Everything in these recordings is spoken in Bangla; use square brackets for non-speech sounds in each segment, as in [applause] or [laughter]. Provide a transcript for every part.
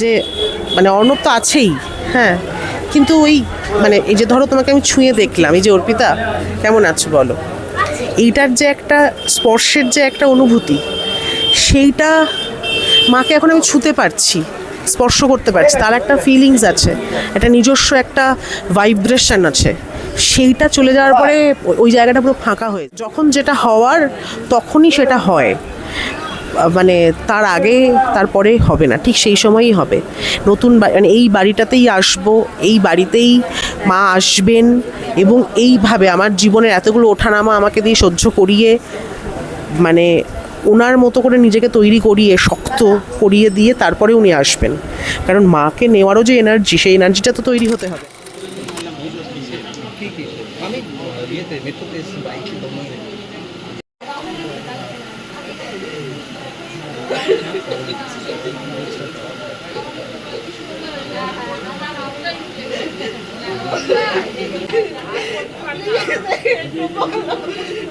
যে মানে অর্ণব তো আছেই হ্যাঁ। কিন্তু ওই মানে এই যে ধরো তোমাকে আমি ছুঁয়ে দেখলাম, এই যে অর্পিতা, কেমন আছো বলো? এইটার যে একটা, স্পর্শের যে একটা অনুভূতি, সেইটা মাকে এখন আমি ছুঁতে পারছি। স্পর্শ করতে পারছি, তার একটা ফিলিংস আছে, একটা নিজস্ব একটা ভাইব্রেশন আছে। সেইটা চলে যাওয়ার পরে ওই- জায়গাটা পুরো ফাঁকা হয়ে যখন যেটা হওয়ার তখনই সেটা হয়। মানে তার আগে তারপরে হবে না, ঠিক সেই সময়ই হবে। নতুন মানে এই বাড়িটাতেই আসব, এই বাড়িতেই মা আসবেন এবং এইভাবে আমার জীবনের এতগুলো ওঠানামা আমাকে দিয়ে সহ্য করিয়ে মানে ওনার মতো করে নিজেকে তৈরি করিয়ে শক্ত করিয়ে দিয়ে তারপরে উনি আসবেন। কারণ মাকে নেওয়ারও যে এনার্জি সেই এনার্জিটা তো তৈরি হতে হবে। [laughs]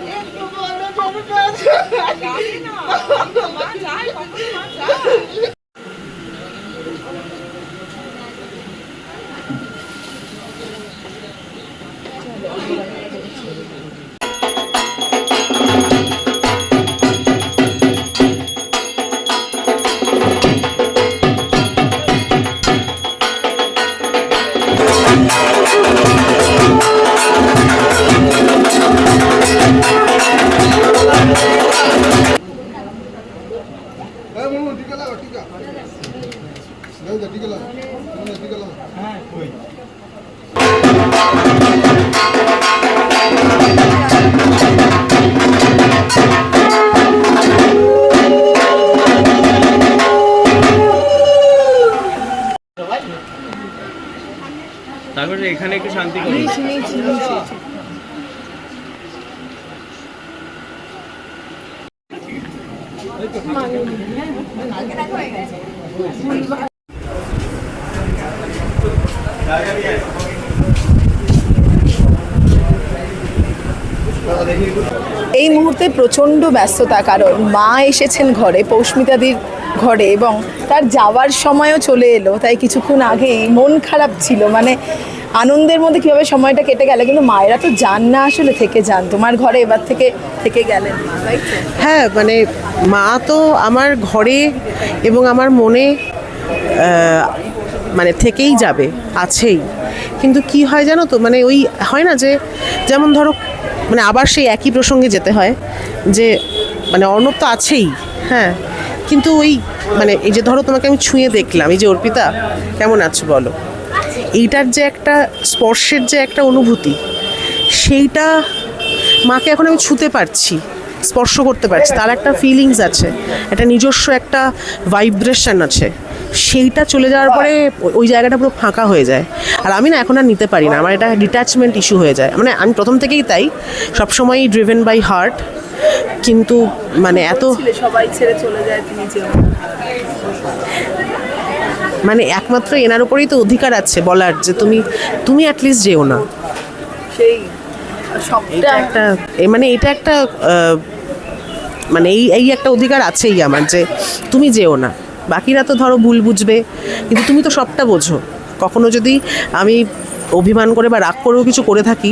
তারপরে এখানে একটু শান্তি করি এই মুহূর্তে প্রচণ্ড ব্যস্ততা, কারণ মা এসেছেন ঘরে, পৌষ্মিতাদির ঘরে এবং তার যাওয়ার সময়ও চলে এলো, তাই কিছুক্ষণ আগেই মন খারাপ ছিল। মানে আনন্দের মধ্যে কীভাবে সময়টা কেটে গেল, কিন্তু মায়েরা তো যান না আসলে থেকে যান। তোমার ঘরে এবার থেকে থেকে গেলেন? হ্যাঁ মানে মা তো আমার ঘরে এবং আমার মনে মানে থেকেই যাবে, আছেই। কিন্তু কি হয় জানো তো মানে ওই হয় না যে, যেমন ধরো মানে আবার সেই একই প্রসঙ্গে যেতে হয় যে মানে অর্ণব তো আছেই হ্যাঁ কিন্তু ওই মানে এই যে ধরো তোমাকে আমি ছুঁয়ে দেখলাম, এই যে অর্পিতা, কেমন আছো বলো? এইটার যে একটা স্পর্শের যে একটা অনুভূতি, সেইটা মাকে এখন আমি ছুঁতে পারছি, স্পর্শ করতে পারছি, তার একটা ফিলিংস আছে, একটা নিজস্ব একটা ভাইব্রেশন আছে, সেইটা চলে যাওয়ার পরে ওই- জায়গাটা পুরো ফাঁকা হয়ে যায়। আর আমি না এখন আর নিতে পারি না। আমার এটা ডিট্যাচমেন্ট ইস্যু হয়ে যায়। মানে আমি প্রথম থেকেই তাই। সবসময়ই ড্রিভেন বাই হার্ট কিন্তু মানে এত সবাই ছেড়ে চলে যায় মানে একমাত্র এনার উপরেই তো অধিকার আছে বলার যে তুমি তুমি অ্যাটলিস্ট যেও না। সেই এটা একটা মানে এটা একটা মানে এই এই একটা অধিকার আছেই আমার যে তুমি যেও না। বাকিরা তো ধরো ভুল বুঝবে। কিন্তু তুমি তো সবটা বোঝো। কখনো যদি আমি অভিমান করে বা রাগ করেও কিছু করে থাকি,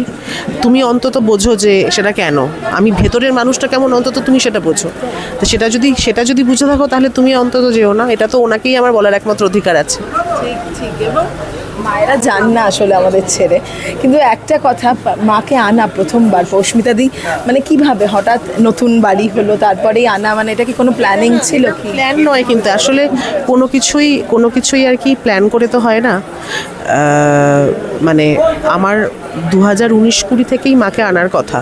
তুমি অন্তত বোঝো যে সেটা কেন? আমি ভেতরের মানুষটা কেমন? অন্তত তুমি সেটা বোঝো। তো সেটা যদি সেটা যদি বুঝে থাকো, তাহলে তুমি অন্তত যেও না। এটা তো ওনাকেই আমার বলার একমাত্র অধিকার আছে। ঠিক ঠিক। এবং মায়েরা যান না আসলে আমাদের ছেড়ে। কিন্তু একটা কথা, মাকে আনা প্রথমবার দি মানে কীভাবে? হঠাৎ নতুন বাড়ি হলো, তারপরেই আনা মানে এটা কি কোনো প্ল্যানিং ছিল কি? প্ল্যান নয় কিন্তু আসলে কোনো কিছুই কোনো কিছুই আর কি প্ল্যান করে তো হয় না। মানে আমার দু হাজার উনিশ কুড়ি থেকেই মাকে আনার কথা।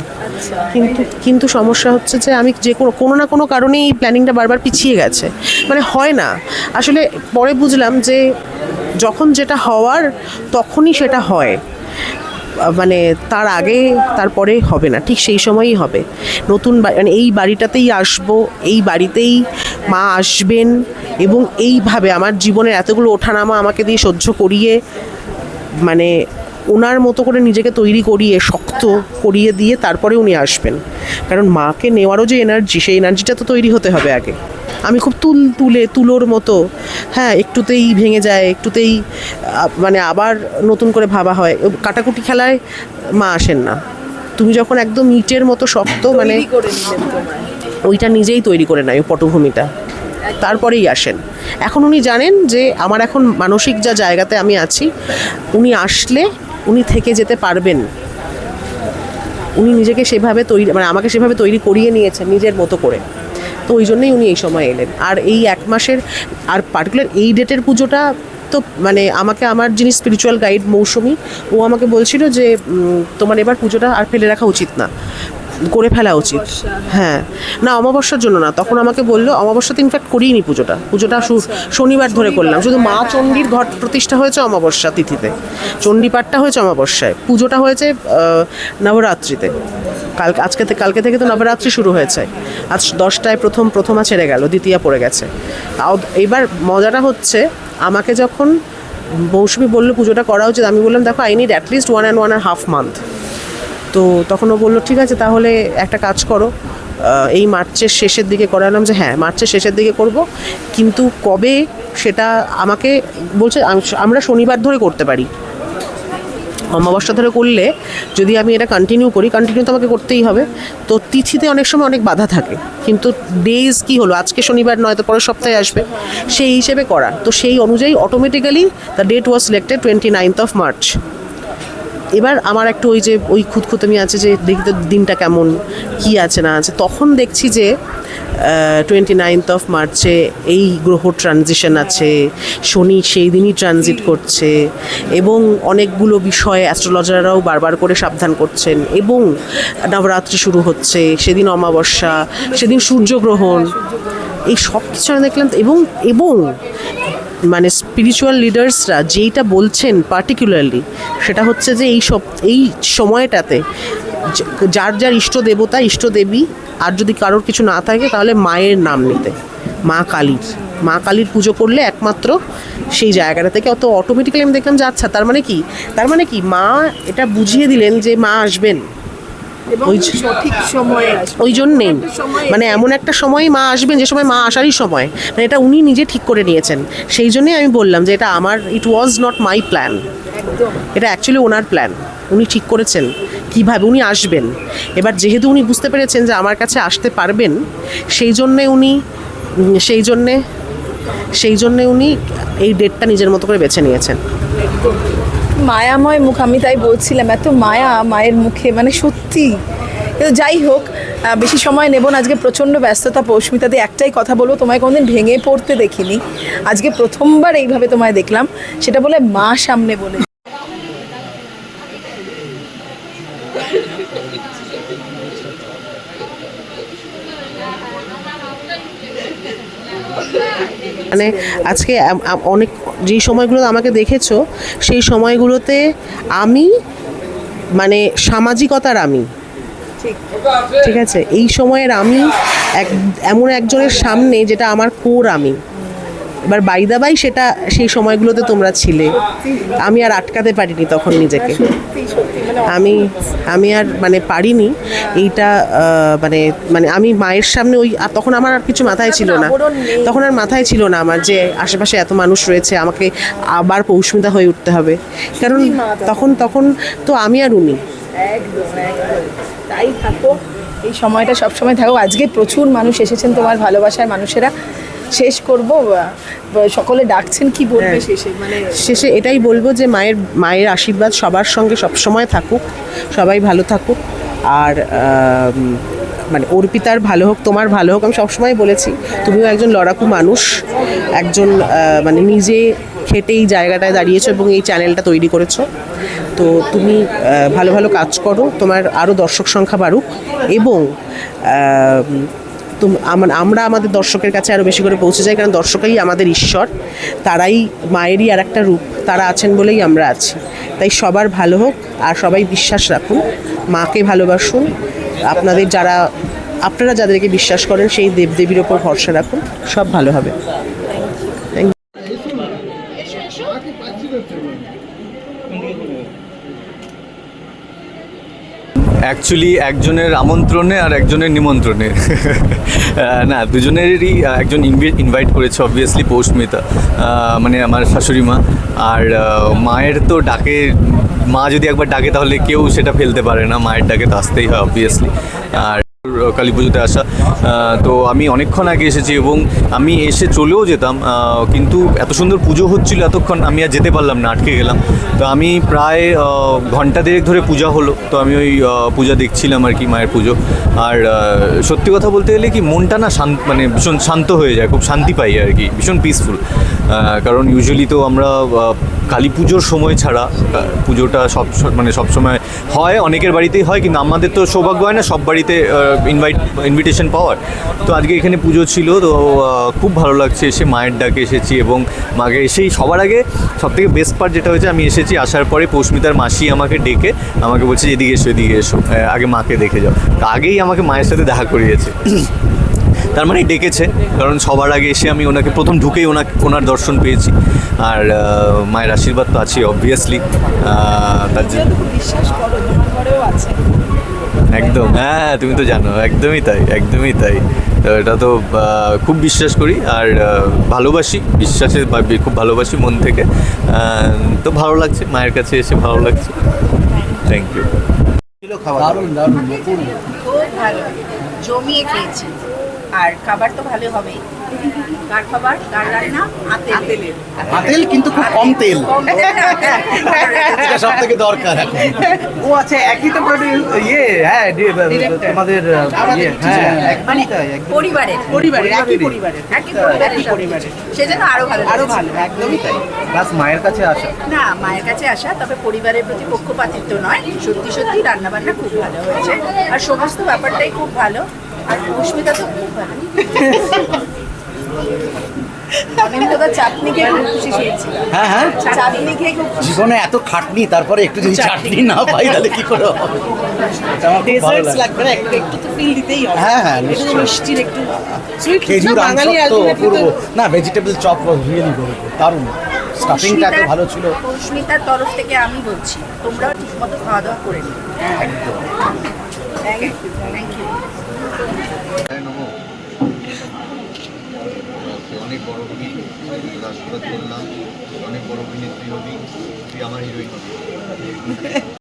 কিন্তু কিন্তু সমস্যা হচ্ছে যে আমি যে কোনো কোনো না কোনো কারণেই এই প্ল্যানিংটা বারবার পিছিয়ে গেছে। মানে হয় না। আসলে পরে বুঝলাম যে যখন যেটা হওয়ার তখনই সেটা হয়। মানে তার আগে তারপরে হবে না। ঠিক সেই সময়ই হবে। নতুন মানে এই বাড়িটাতেই আসব, এই বাড়িতেই মা আসবেন এবং এইভাবে আমার জীবনের এতগুলো ওঠানামা আমাকে দিয়ে সহ্য করিয়ে মানে ওনার মতো করে নিজেকে তৈরি করিয়ে শক্ত করিয়ে দিয়ে তারপরে উনি আসবেন। কারণ মাকে নেওয়ারও যে এনার্জি সেই এনার্জিটা তো তৈরি হতে হবে আগে। আমি খুব তুল তুলে তুলোর মতো হ্যাঁ একটুতেই ভেঙে যায় একটুতেই মানে আবার নতুন করে ভাবা হয়। কাটাকুটি খেলায় মা আসেন না। তুমি যখন একদম ইটের মতো শক্ত মানে ওইটা নিজেই তৈরি করে নেয় ওই পটভূমিটা তারপরেই আসেন। এখন উনি জানেন যে আমার এখন মানসিক যা জায়গাতে আমি আছি উনি আসলে উনি থেকে যেতে পারবেন। উনি নিজেকে সেভাবে তৈরি মানে আমাকে সেভাবে তৈরি করিয়ে নিয়েছেন নিজের মতো করে। তো ওই জন্যই উনি এই সময় এলেন। আর এই এক মাসের, আর পার্টিকুলার এই ডেটের পুজোটা তো মানে আমাকে আমার যিনি স্পিরিচুয়াল গাইড মৌসুমি, ও আমাকে বলছিল যে তোমার এবার পুজোটা আর ফেলে রাখা উচিত না। করে ফেলা উচিত। হ্যাঁ। না, অমাবস্যার জন্য না। তখন আমাকে বলল অমাবস্যাতে ইনফ্যাক্ট করিনি পুজোটা। পুজোটা শনিবার ধরে করলাম। শুধু মা চণ্ডীর ঘট প্রতিষ্ঠা হয়েছে অমাবস্যা তিথিতে। চণ্ডীপাঠটা হয়েছে অমাবস্যায়। পুজোটা হয়েছে নবরাত্রিতে। কাল আজকে কালকে থেকে তো নবরাত্রি শুরু হয়েছে। আজ দশটায় প্রথম, প্রথমা ছেড়ে গেল, দ্বিতীয়া পড়ে গেছে। তাও এবার মজাটা হচ্ছে, আমাকে যখন মৌসুমি বলল পুজোটা করা উচিত, আমি বললাম, দেখো I need at least one and one R half month তো তখন ও বলল, ঠিক আছে, তাহলে একটা কাজ করো। এই মার্চের শেষের দিকে করালাম যে হ্যাঁ মার্চের শেষের দিকে করব। কিন্তু কবে সেটা আমাকে বলছে আমরা শনিবার ধরে করতে পারি। অমাবস্যা ধরে করলে যদি আমি এটা কন্টিনিউ করি কন্টিনিউ তো আমাকে করতেই হবে। তো তিথিতে অনেক সময় অনেক বাধা থাকে, কিন্তু ডেজ কি হলো? আজকে শনিবার নয়, তো পরের সপ্তাহে আসবে। সেই হিসেবে করা। তো সেই অনুযায়ী automatically the date was selected twenty ninth of March এবার আমার একটু ওই যে, ওই খুঁতখুতমি আছে যে, দেখি তো দিনটা কেমন, কি আছে, না আছে। তখন দেখছি যে টোয়েন্টি নাইনথ অফ মার্চে এই গ্রহ ট্রানজিশন আছে, শনি সেই দিনই ট্রানজিট করছে, এবং অনেকগুলো বিষয়ে অ্যাস্ট্রোলজাররাও বারবার করে সাবধান করছেন, এবং নবরাত্রি শুরু হচ্ছে, সেদিন অমাবস্যা, সেদিন সূর্যগ্রহণ, এই সব কিছু দেখলাম, এবং এবং মানে স্পিরিচুয়াল লিডার্সরা যেইটা বলছেন পার্টিকুলারলি সেটা হচ্ছে যে এই সব, এই সময়টাতে যার যার ইষ্ট দেবতা, ইষ্ট দেবী, আর যদি কারোর কিছু না থাকে তাহলে মায়ের নাম নিতে, মা কালীর। মা কালীর পুজো করলে একমাত্র সেই জায়গাটা থেকে, অত অটোমেটিক্যালি আমি দেখলাম যে আচ্ছা তার মানে কি? তার মানে কি? মা এটা বুঝিয়ে দিলেন যে মা আসবেন। এবং সঠিক সময়ে ওই জন্যেই মানে এমন একটা সময় মা আসবেন যে সময় মা আসারই সময়। মানে এটা উনি নিজে ঠিক করে নিয়েছেন। সেই জন্যই আমি বললাম যে এটা আমার it was not my plan এটা অ্যাকচুয়ালি ওনার প্ল্যান উনি ঠিক করেছেন কীভাবে উনি আসবেন। এবার যেহেতু উনি বুঝতে পেরেছেন যে আমার কাছে আসতে পারবেন সেই জন্যে উনি সেই জন্যে সেই জন্যে উনি এই ডেটটা নিজের মতো করে বেছে নিয়েছেন। মায়াময় মুখ, আমি তাই বলছিলাম, এত মায়া মায়ের মুখে মানে সত্যি। কিন্তু যাই হোক বেশি সময় নেব না, আজকে প্রচণ্ড ব্যস্ততা পৌষ্মিতাতে একটাই কথা বলব, তোমায় কোনোদিন ভেঙে পড়তে দেখিনি। আজকে প্রথমবার এইভাবে তোমায় দেখলাম, সেটা বলে মা সামনে বলে মানে আজকে অনেক যেই সময়গুলো আমাকে দেখেছ, সেই সময়গুলোতে আমি মানে সামাজিকতার আমি। ঠিক আছে? এই সময়ের আমি এক এমন একজনের সামনে যেটা আমার কোর আমি। এবার বাইদাবাই সেটা সেই সময়গুলোতে তোমরা ছিলে। আমি আর আটকাতে পারিনি তখন নিজেকে। আমি আমি আর মানে পারিনি। এইটা মানে মানে আমি মায়ের সামনে ওই আর তখন আমার আর কিছু মাথায় ছিল না। তখন আর মাথায় ছিল না আমার যে আশেপাশে এত মানুষ রয়েছে আমাকে আবার পৌষ্মিতা হয়ে উঠতে হবে। কারণ তখন। তখন তো আমি আর উনি। একদম একদম। তাই থাকো। এই সময়টা সব সময় থাকো। আজকে প্রচুর মানুষ এসেছেন তোমার ভালোবাসার মানুষেরা। শেষ করব সকলে ডাকছেন কি বলবে হ্যাঁ। শেষে? মানে শেষে এটাই বলব যে মায়ের মায়ের আশীর্বাদ সবার সঙ্গে সবসময় থাকুক সবাই ভালো থাকুক। আর মানে অর্পিতার ভালো হোক তোমার ভালো হোক আমি সবসময় বলেছি তুমিও একজন লড়াকু মানুষ একজন মানে নিজে খেটে এই জায়গাটায় দাঁড়িয়েছো এবং এই চ্যানেলটা তৈরি করেছ। তো তুমি ভালো ভালো কাজ করো তোমার আরও দর্শক সংখ্যা বাড়ুক এবং তুম আমরা আমাদের দর্শকের কাছে আরও বেশি করে পৌঁছে যাই, কারণ দর্শকই আমাদের ঈশ্বর। তারাই মায়েরই আর একটা রূপ, তারা আছেন বলেই আমরা আছি। তাই সবার ভালো হোক, আর সবাই বিশ্বাস রাখুন, মাকে ভালোবাসুন। আপনাদের যারা, আপনারা যাদেরকে বিশ্বাস করেন, সেই দেবদেবীর ওপর ভরসা রাখুন, সব ভালো হবে। না তো। অ্যাকচুয়ালি একজনের আমন্ত্রণে আর একজনের নিমন্ত্রণে। [laughs] না, দুজনেরই একজন ইনভাইট করেছে অবভিয়াসলি পৌষ্মিতা মানে আমার শাশুড়ি মা। আর মায়ের তো ডাকে, মা যদি একবার ডাকে তাহলে কেউ সেটা ফেলতে পারে না, মায়ের ডাকে তো আসতেই হয় অবভিয়াসলি আর কালী পুজোতে আসা। তো আমি অনেকক্ষণ আগে এসেছি এবং আমি এসে চলেও যেতাম কিন্তু এত সুন্দর পুজো হচ্ছিল এতক্ষণ, আমি আর যেতে পারলাম না, আটকে গেলাম। তো আমি প্রায় ঘণ্টা দেড়েক ধরে পূজা হলো, তো আমি ওই পূজা দেখছিলাম আর কি মায়ের পুজো। আর সত্যি কথা বলতে গেলে কি মনটা না শান্ত মানে ভীষণ শান্ত হয়ে যায়, খুব শান্তি পাই আর কি, ভীষণ পিসফুল কারণ ইউজুয়ালি তো আমরা কালী পুজোর সময় ছাড়া পুজোটা সব মানে সব সময় হয়, অনেকের বাড়িতেই হয়, কিন্তু আমাদের তো সৌভাগ্য হয় না, সব বাড়িতে ইনভাইট ইনভিটেশন পাওয়ার। তো আজকে এখানে পুজো ছিল, তো খুব ভালো লাগছে, এসে মায়ের ডাকে এসেছি এবং মাকে এসেই সবার আগে সব থেকে বেস্ট পার্ট যেটা হয়েছে, আমি এসেছি, আসার পরে পৌষ্মিতার মাসি আমাকে ডেকে, আমাকে বলছে, এদিকে এসো এদিকে এসো। আগে মাকে দেখে যাও। তো আগেই আমাকে মায়ের সাথে দেখা করিয়েছে। তার মানে ডেকেছে কারণ সবার আগে এসে আমি ওনাকে প্রথম ঢুকেই ওনাকে ওনার দর্শন পেয়েছি। আর মায়ের আশীর্বাদ তো আছে অবভিয়াসলি তার একদম হ্যাঁ তুমি তো জানো একদমই তাই একদমই তাই। তো এটা তো খুব বিশ্বাস করি আর ভালোবাসি বিশ্বাসে খুব ভালোবাসি মন থেকে। তো ভালো লাগছে মায়ের কাছে এসে ভালো লাগছে। থ্যাংক ইউ দারুণ দারুণ। খুব ভালো। জমিয়ে খেয়েছি। আর খাবার তো ভালো হবেই কার খাবার? কার রান্না? আতেলের তেল কিন্তু খুব কম তেল। কম তেলে। রান্না। এটা সব থেকে দরকার এখন। ও আচ্ছা একই তো প্রোডিউ- ইয়ে হ্যাঁ তোমাদের ইয়ে হ্যাঁ মানে একদমই তাই পরিবারের। পরিবারের একই পরিবারের। একই পরিবারের পরিবারের। সেজন্য আরও ভালো আরও ভালো একদমই তাই। প্লাস মায়ের কাছে আসা। না মায়ের কাছে আসা তবে পরিবারের প্রতি পক্ষপাতিত্ব নয়। সত্যি সত্যি রান্না বান্না খুব ভালো হয়েছে। আর সমস্ত ব্যাপারটাই খুব ভালো। আর পুষ্মিতা তো খুব ভালো। হ্যাঁ হ্যাঁ। জীবনে এত খাটনি তারপরে একটু যদি চাটনি। না পাই তাহলে কি করে হ্যাঁ, হ্যাঁ, একটু মিষ্টির একটু খেজুর অপূর্ব। না ভেজিটেবল চপ রিয়েলি দারুণ। স্টাফিংটা এত ভালো ছিল। পৌষ্মিতার তরফ থেকে আমি বলছি তোমরাও ঠিক খাওয়া দাওয়া করে নিও। থ্যাংক ইউ থ্যাংক ইউ অনেক বড় হবি তোর অনেক বড় অভিনেত্রী হবি তুই আমার হিরোইন। হবি [laughs]